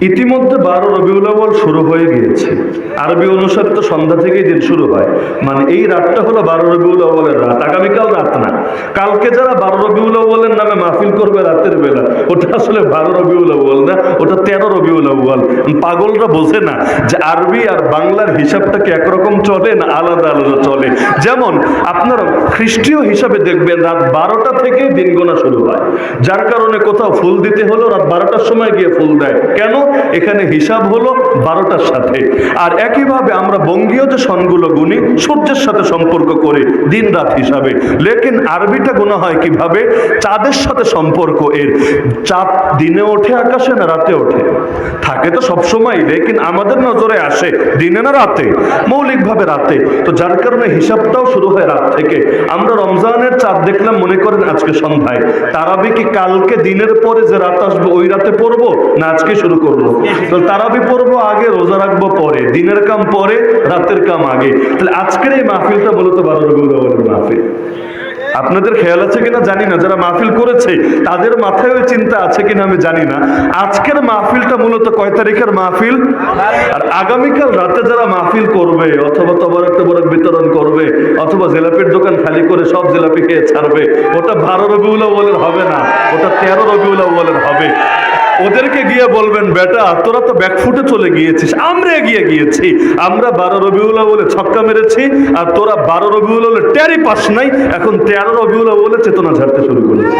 ইতিমধ্যে বারো রবিউল আউ্বাল শুরু হয়ে গিয়েছে। আরবি অনুসারে তো সন্ধ্যা থেকেই দিন শুরু হয়। মানে এই রাতটা হলো বারো রবিউল আউ্বালের রাত। আগামীকাল রাত না। কালকে যারা বারো রবিউল আউ্বালের নামে মাহফিল করবে রাতের বেলা, ওটা আসলে বারো রবিউল আউ্বাল না, ওটা তেরো রবিউল আউ্বাল পাগলরা বোঝে না যে আরবি আর বাংলার হিসাবটা কি একরকম চলে না আলাদা আলাদা চলে। যেমন আপনারা খ্রিস্টীয় হিসাবে দেখবেন, রাত বারোটা থেকেই দিন গোনা শুরু হয়। যার কারণে কোথাও ফুল দিতে হলো রাত বারোটার সময় গিয়ে ফুল দেয়। কেন? এখানে হিসাব হলো বারোটার সাথে। আর একইভাবে আমরা বঙ্গীয় যে সনগুলো গুনি, সূর্যের সাথে সম্পর্ক করি দিন রাত হিসাবে। লেকিন আরবিটা গোনা হয় কীভাবে? চাঁদের সাথে সম্পর্ক এর। চাঁদ দিনে ওঠে আকাশে না রাতে ওঠে? থাকে তো সবসময়, লেকিন আমাদের নজরে আসে দিনে না রাতে? মৌলিকভাবে রাতে। তো যার কারণে হিসাবটাও শুরু হয় রাত থেকে। আমরা রমজানের চাঁদ দেখলাম, মনে করেন আজকে সন্ধ্যায়। তারাবি কি কালকে দিনের পরে যে রাত আসবে, ওই রাতে পড়ব? না, আজকে শুরু করব? তো তারাবি পড়ব আগে, রোজা রাখব পরে, দিনের কাম পরে, রাতের কাম আগে। তাহলে আজকের এই মাহফিলটা মূলত বারো রবিউল মাহফিল। আপনাদের খেয়াল আছে কিনা? জানি না। যারা মাহফিল করেছে, তাদের মাথায় ওই চিন্তা আছে কিনা আমি জানি না। আজকের মাহফিলটা মূলত কয় তারিখের মাহফিল? আর আগামীকাল রাতে যারা মাহফিল করবে, অথবা তবরক তবরক বিতরণ করবে, অথবা জিলাপির দোকান খালি করে সব জিলাপি খেয়ে ছাড়বে, ওটা বারো রবিউল আউয়ালের হবে না, ওটা তেরো রবিউল আউয়ালের হবে। ওদেরকে গিয়ে বলবেন, বেটা, তোরা তো ব্যাকফুটে চলে গিয়েছিস, আমরা এগিয়ে গিয়েছি। আমরা বারো রবিউলা বলে ছক্কা মেরেছি, আর তোরা বারো রবিউলা বলে ট্যারি পাস নাই, এখন তেরো রবিউলা বলে চেতনা ঝাড়তে শুরু করেছি।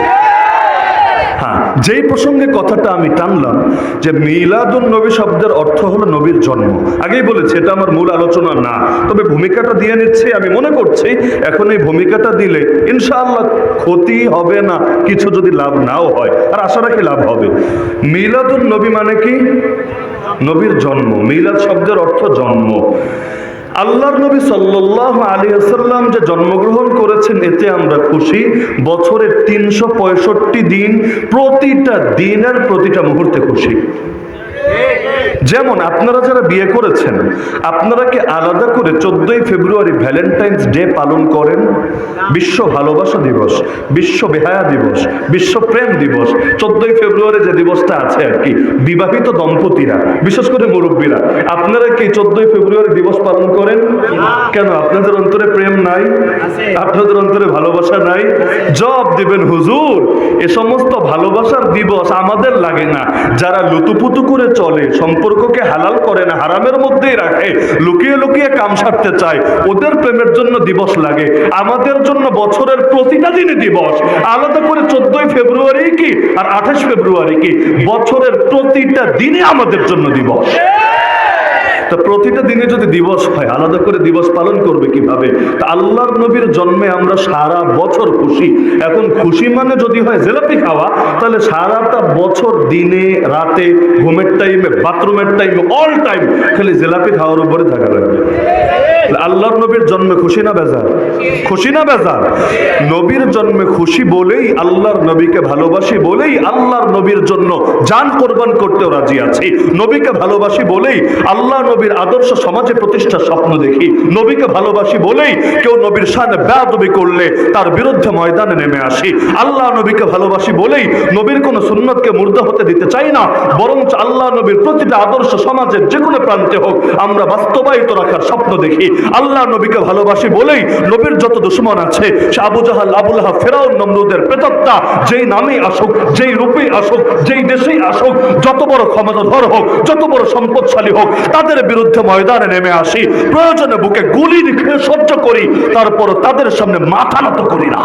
যেই প্রসঙ্গে কথাটা আমি টানলাম যে মিলাদুন নবী শব্দের অর্থ হলো নবীর জন্ম। আগেই বলেছি, এটা আমার মূল আলোচনা না। তবে ভূমিকাটা দিয়ে নিচ্ছি, আমি মনে করছি এখন এই ভূমিকাটা দিলে ইনশাআল্লাহ ক্ষতি হবে না, কিছু যদি লাভ নাও হয়। আর আশা রাখি লাভ হবে। মিলাদুন নবী মানে কি? নবীর জন্ম। মিলাদ শব্দের অর্থ জন্ম। আল্লাহর নবী সাল্লাহ আলী আসাল্লাম যে জন্মগ্রহণ করেছেন, এতে আমরা খুশি। বছরের তিনশো পঁয়ষট্টি দিন প্রতিটা দিনের প্রতিটা মুহূর্তে খুশি। যেমন আপনারা যারা বিয়ে করেছেন, আপনারা কি আলাদা করে চোদ্দই ফেব্রুয়ারি ভ্যালেন্টাইন্স ডে পালন করেন? বিশ্ব ভালোবাসা দিবস, বিশ্ব বেহায়া দিবস, বিশ্ব প্রেম দিবস, চোদ্দই ফেব্রুয়ারি যে দিবসটা আছে আর কি, বিবাহিত দম্পতিরা, বিশেষ করে মুরব্বীরা, আপনারা কি চোদ্দই ফেব্রুয়ারি দিবস পালন করেন? কেন? আপনাদের অন্তরে প্রেম নাই? আপনাদের অন্তরে ভালোবাসা নাই? জব দিবেন, হুজুর, এ সমস্ত ভালোবাসার দিবস আমাদের লাগে না। যারা লুতুপুতু করে চলে সম্পর্ককে হালাল করে না, হারামের মধ্যেই রাখে, লুকিয়ে লুকিয়ে কাম সারতে চায়। ওদের প্রেমের জন্য দিবস লাগে, আমাদের জন্য বছরের প্রতিটা দিনে দিবস। আলাদা করে চোদ্দই ফেব্রুয়ারি কি আর আঠাশ ফেব্রুয়ারি কি? বছরের প্রতিটা দিনে আমাদের জন্য দিবস। তা প্রতিটা দিনে যদি দিবস হয়, আলাদা করে দিবস পালন করবে কীভাবে? তা আল্লাহর নবীর জন্মে আমরা সারা বছর খুশি। এখন খুশি মানে যদি হয় জেলাপি খাওয়া, তাহলে সারাটা বছর দিনে, রাতে, ঘুমের টাইমে বাথরুমের টাইমে অল টাইম খালি জেলাপি খাওয়ার উপরে থাকা লাগবে। আল্লাহর নবীর জন্মে খুশি না বেজার? খুশি না বেজার? নবীর জন্মে খুশি বলেই আল্লাহর নবীকে ভালোবাসি বলেই আল্লাহর নবীর জন্য জান কোরবান করতেও রাজি আছি। নবীকে ভালোবাসি বলেই আল্লাহ নবীর আদর্শ সমাজে প্রতিষ্ঠার স্বপ্ন দেখি। নবীকে ভালোবাসি বলেই কেউ নবীর সামনে বেয়াদবি করলে তার বিরুদ্ধে ময়দানে নেমে আসি। আল্লাহ নবীকে ভালোবাসি বলেই নবীর কোনো সুন্নতকে মুর্দা হতে দিতে চাই না, বরঞ্চ আল্লাহ নবীর প্রতিটা আদর্শ সমাজের যে কোনো প্রান্তে হোক আমরা বাস্তবায়িত রাখার স্বপ্ন দেখি। আল্লাহ নবীকে ভালোবাসি বলেই নবীর যত দুশ্মন আছে, সে আবু জাহাল আবুল্লাহ ফেরাও নমরুদের প্রেতত্তা যেই নামেই আসুক, যেই রূপেই আসুক, যেই দেশেই আসুক, যত বড় ক্ষমতাধর হোক, যত বড় সম্পদশালী হোক, তাদের বিরুদ্ধে ময়দানে নেমে আসি, প্রয়োজনে বুকে গুলি খেয়ে সহ্য করি, তারপর তাদের সামনে মাথা নত করি না।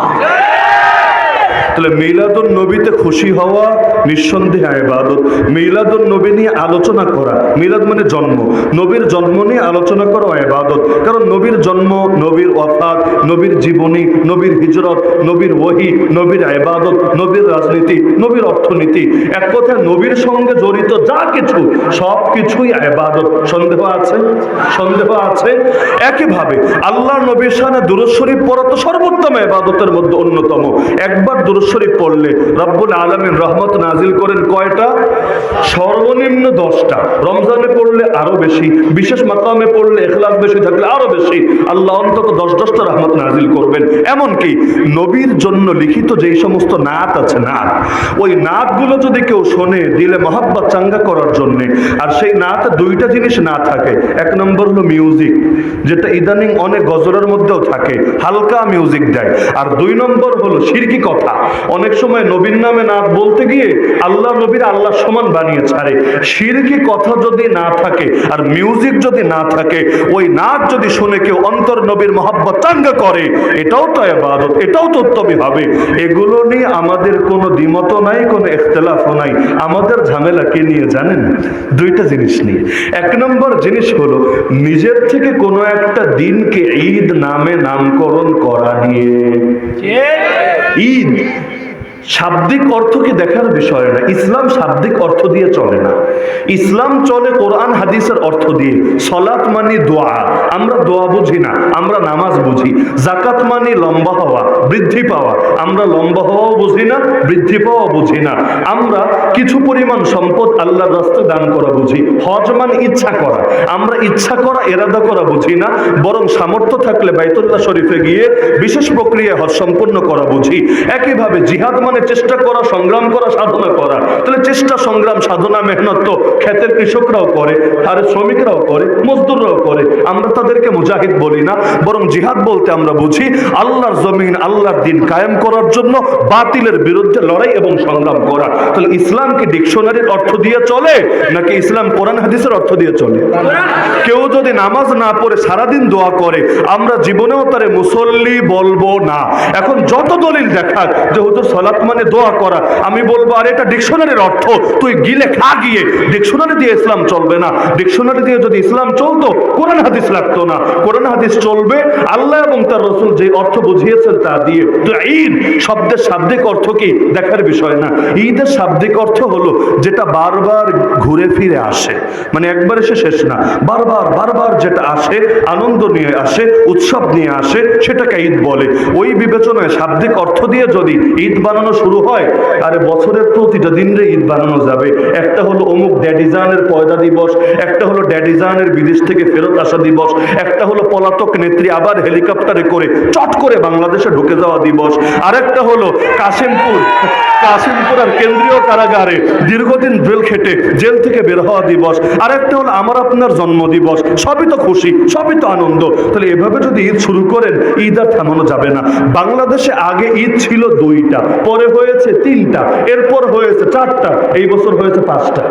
তাহলে মিলাদুন নবীতে খুশি হওয়া নিঃসন্দেহে ইবাদত। মিলাদুন নবী নিয়ে আলোচনা করা, মিলাদ মানে জন্ম। নবীর জন্ম নিয়ে আলোচনা করা ইবাদত। কারণ নবীর জন্ম, নবীর ওয়াফাত নবীর জীবনী, নবীর হিজরত, নবীর ওহি, নবীর ইবাদত, নবীর রাজনীতি, নবীর অর্থনীতি। এক কথায় নবীর সঙ্গে জড়িত যা কিছু, সব কিছুই ইবাদত। সন্দেহ আছে? সন্দেহ আছে? একইভাবে আল্লাহ নবীর সামনে দুরুদ শরীফ পড়া তো সর্বোত্তম ইবাদতের মধ্যে অন্যতম। একবার দুরুদ শরীফ পড়লে রব্বুল আলমিন রহমত নাজিল করেন কয়টা? সর্বনিম্ন দশটা। রমজানে পড়লে আরও বেশি, বিশেষ মাকামে পড়লে এখলাস বেশি, থাকলে আরও বেশি। আল্লাহ অন্তত দশ দশটা রহমত নাজিল করবেন। এমনকি নবীর জন্য লিখিত যেই সমস্ত নাত আছে নাত, ওই নাতগুলো যদি কেউ শোনে, দিলে মহাব্বত চাঙ্গা করার জন্য। আর সেই নাত দুইটা জিনিস না থাকে। এক নম্বর হলো মিউজিক যেটা ইদানিং অনেক গজলের মধ্যেও থাকে, হালকা মিউজিক দেয়। আর দুই নম্বর হলো সিরকি কথা। অনেক সময় নবীর নামে নাত বলতে গিয়ে আল্লাহ নবীর আল্লাহ সমান বানিয়ে ছাড়ে। সিরকি কথা যদি না থাকে আর মিউজিক যদি না থাকে, ওই নাচ যদি শুনে কেউ অন্তর নবীর মহাব্বত চাঙ্গা করে, এটাও তো এবাদত এটাও তো উত্তমই হবে। এগুলো নিয়ে আমাদের কোনো দ্বিমত নাই, কোনো ইখতলাফও নাই। আমাদের ঝামেলা কে নিয়ে জানেন? দুইটা জিনিস নিয়ে। এক নম্বর জিনিস হলো, নিজের থেকে কোনো একটা দিনকে ঈদ নামে নামকরণ করা নিয়ে। ঈদ শাব্দিক অর্থকে দেখার বিষয় না, ইসলাম শাব্দিক অর্থ দিয়ে চলে না। ইসলাম চলে কোরআন, হাদিসের অর্থ দিয়ে। সলাত মানে দোয়া। আমরা দোয়া বুঝি না, আমরা নামাজ বুঝি। জাকাত মানে লম্বা হওয়া, বৃদ্ধি পাওয়া। আমরা লম্বা হওয়াও বুঝি না, বৃদ্ধি পাওয়াও বুঝি না। আমরা কিছু পরিমাণ সম্পদ আল্লাহর রাস্তায় দান করা বুঝি। হজ মানে ইচ্ছা করা। আমরা ইচ্ছা করা, এরাদা করা বুঝি না। বরং সামর্থ্য থাকলে বাইতুল্লাহ শরীফে গিয়ে বিশেষ প্রক্রিয়ায় হজ সম্পন্ন করা বুঝি। একইভাবে জিহাদ মানে চেষ্টা করা, সংগ্রাম করা, সাধনা করা। তাহলে চেষ্টা, সংগ্রাম, সাধনা, মেহনত তো ক্ষেতের কৃষকরাও করে আর শ্রমিকরাও করে, মজদুররাও করে আমরা তাদেরকে মুজাহিদ বলি না, বরং জিহাদ বলতে আমরা বুঝি আল্লাহর জমিন, আল্লাহর দিন কায়েম করার জন্য বাতিলের বিরুদ্ধে লড়াই এবং সংগ্রাম করা। তাহলে ইসলাম কি ডিকশনারির অর্থ দিয়ে চলে, নাকি ইসলাম কোরআন হাদিসের অর্থ দিয়ে চলে? কেউ যদি নামাজ না পড়ে সারাদিন দোয়া করে, আমরা জীবনেও তারে মুসল্লি বলব না। এখন যত দলিল দেখাক যে হুজুর সলাৎ মানে দোয়া করা, আমি বলব, আর, এটা ডিকশনারির অর্থ। তুই গিলে খা গিয়ে। ডিকশনারি দিয়ে ইসলাম চলবে না। ডিকশনারি দিয়ে যদি ইসলাম চলতো কোরআন হাদিস লাগতো না। কোরআন হাদিস চলবে, আল্লাহ এবং তার রসুল যে অর্থ বুঝিয়েছেন তা দিয়ে। তো ঈদ শব্দের শাব্দিক অর্থ কি? দেখার বিষয় না। ঈদের শাব্দিক অর্থ হলো যেটা বারবার ঘুরে ফিরে আসে। মানে একবার এসে শেষ না। বারবার বারবার যেটা আসে, আনন্দ নিয়ে আসে, উৎসব নিয়ে আসে, সেটাকে ঈদ বলে। ওই বিবেচনায় শাব্দিক অর্থ দিয়ে যদি ঈদ বানানো শুরু হয়, আরে বছরের প্রতিটা দিনরে ঈদ বানানো যাবে। একটা হলো অমুক ড্যাডিজানের পয়দা দিবস, একটা হলো ড্যাডিজানের বিদেশ থেকে ফেরত আসা দিবস। একটা হলো পলাতক নেত্রী আবার হেলিকপ্টারে করে চট করে বাংলাদেশে ঢুকে যাওয়া দিবস। আরেকটা হলো কাশিমপুর। কাশিমপুর আর কেন্দ্রীয় কারাগারে দীর্ঘদিন জেল খেটে জেল থেকে বের হওয়া দিবস। আরেকটা হলো আমার আপনার জন্ম দিবস সবই তো খুশি, সবই তো আনন্দ। তাহলে এভাবে যদি ঈদ শুরু করেন, ঈদ আর থামানো যাবে না। বাংলাদেশে আগে ঈদ ছিল দুইটা, পরে হয়েছে তিনটা, এরপর হয়েছে চারটা, এই বছর হয়েছে পাঁচটা।